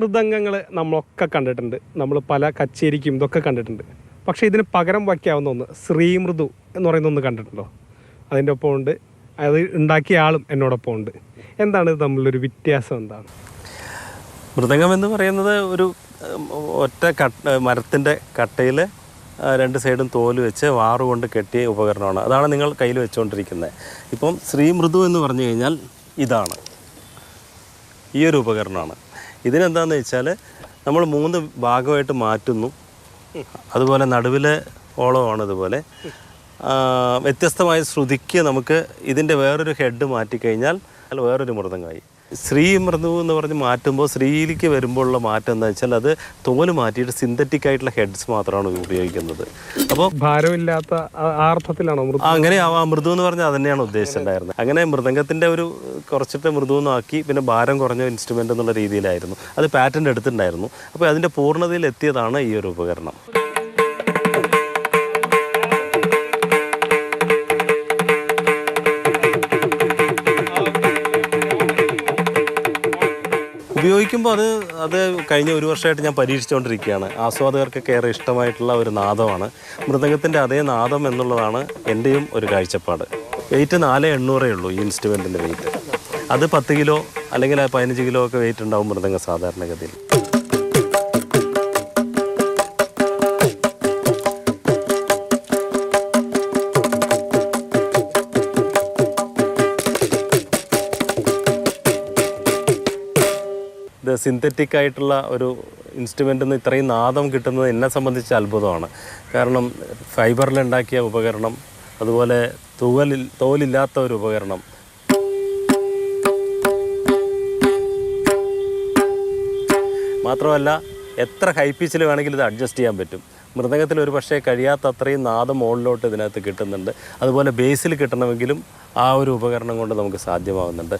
മൃദംഗങ്ങൾ നമ്മളൊക്കെ കണ്ടിട്ടുണ്ട്. നമ്മൾ പല കച്ചേരിക്കും ഇതൊക്കെ കണ്ടിട്ടുണ്ട്. പക്ഷേ ഇതിന് പകരം വയ്ക്കാവുന്ന ഒന്ന് ശ്രീമൃദു എന്ന് പറയുന്ന ഒന്ന് കണ്ടിട്ടുണ്ടോ? അതിന്റെ ഒപ്പം ഉണ്ട്. അത് ഉണ്ടാക്കിയ ആളും എന്നോടൊപ്പം ഉണ്ട്. എന്താണ് തമ്മിലൊരു വ്യത്യാസം എന്താണ്? മൃദംഗം എന്ന് പറയുന്നത് ഒരു ഒറ്റ കട്ട മരത്തിന്റെ കട്ടയിൽ രണ്ട് സൈഡും തോൽ വെച്ച് വാറുകൊണ്ട് കെട്ടിയ ഉപകരണമാണ്. അതാണ് നിങ്ങൾ കയ്യിൽ വെച്ചുകൊണ്ടിരിക്കുന്നത് ഇപ്പം ശ്രീമൃദു എന്ന് പറഞ്ഞു കഴിഞ്ഞാൽ ഇതാണ്. ഈ ഒരു ഉപകരണമാണ്. ഇതിനെന്താണെന്ന് വെച്ചാൽ നമ്മൾ മൂന്ന് ഭാഗമായിട്ട് മാറ്റുന്നു. അതുപോലെ നടുവിലെ ഓളമാണ് ഇതുപോലെ. വ്യത്യസ്തമായ ശ്രുതിക്ക് നമുക്ക് ഇതിന്റെ വേറൊരു ഹെഡ് മാറ്റിക്കഴിഞ്ഞാൽ അല്ല വേറൊരു മൃദംഗമായി ശ്രീ മൃദു എന്ന് പറഞ്ഞ് മാറ്റുമ്പോൾ ശ്രീയിലേക്ക് വരുമ്പോഴുള്ള മാറ്റം എന്താ വെച്ചാൽ അത് തോൽ മാറ്റിയിട്ട് സിന്തറ്റിക് ആയിട്ടുള്ള ഹെഡ്സ് മാത്രമാണ് ഉപയോഗിക്കുന്നത്. അപ്പോൾ ഭാരമില്ലാത്ത ആ- ആ അർത്ഥത്തിലാണോ മൃദു? അങ്ങനെ ആ മൃദു എന്ന് പറഞ്ഞാൽ അത് തന്നെയാണ് ഉദ്ദേശിച്ചിട്ടുണ്ടായിരുന്നത്. അങ്ങനെ മൃദംഗത്തിന്റെ ഒരു കുറച്ചിട്ട് മൃദു എന്നാക്കി പിന്നെ ഭാരം കുറഞ്ഞ ഇൻസ്ട്രുമെന്റ് എന്നുള്ള രീതിയിലായിരുന്നു. അത് പാറ്റന്റ് എടുത്തിട്ടുണ്ടായിരുന്നു. അപ്പോൾ അതിന്റെ പൂർണതയിൽ എത്തിയതാണ് ഈ ഒരു ഉപകരണം. ഉപയോഗിക്കുമ്പോൾ അത് അത് കഴിഞ്ഞ ഒരു വർഷമായിട്ട് ഞാൻ പരീക്ഷിച്ചുകൊണ്ടിരിക്കുകയാണ് ആസ്വാദകർക്കൊക്കെ ഏറെ ഇഷ്ടമായിട്ടുള്ള ഒരു നാദമാണ്. മൃദംഗത്തിന്റെ അതേ നാദം എന്നുള്ളതാണ് എന്റെയും ഒരു കാഴ്ചപ്പാട്. വെയിറ്റ് നാല് എണ്ണൂറേ ഉള്ളൂ ഈ ഇൻസ്ട്രുമെന്റിന്റെ വെയിറ്റ് അത് പത്ത് കിലോ അല്ലെങ്കിൽ പതിനഞ്ച് കിലോ ഒക്കെ വെയിറ്റ് ഉണ്ടാവും മൃദംഗം സാധാരണഗതിയിൽ. ഇത് സിന്തറ്റിക് ആയിട്ടുള്ള ഒരു ഇൻസ്ട്രുമെന്റിൽ നിന്ന് ഇത്രയും നാദം കിട്ടുന്നത് എന്നെ സംബന്ധിച്ച് അത്ഭുതമാണ്. കാരണം ഫൈബറിലുണ്ടാക്കിയ ഉപകരണം അതുപോലെ തൂവലിൽ തോലില്ലാത്ത ഒരു ഉപകരണം. മാത്രമല്ല എത്ര ഹൈ പിച്ചിൽ വേണമെങ്കിലും ഇത് അഡ്ജസ്റ്റ് ചെയ്യാൻ പറ്റും. മൃദംഗത്തിൽ ഒരു പക്ഷേ കഴിയാത്ത അത്രയും നാദം മുകളിലോട്ട് ഇതിനകത്ത് കിട്ടുന്നുണ്ട്. അതുപോലെ ബേസിൽ കിട്ടണമെങ്കിലും ആ ഒരു ഉപകരണം കൊണ്ട് നമുക്ക് സാധ്യമാകുന്നുണ്ട്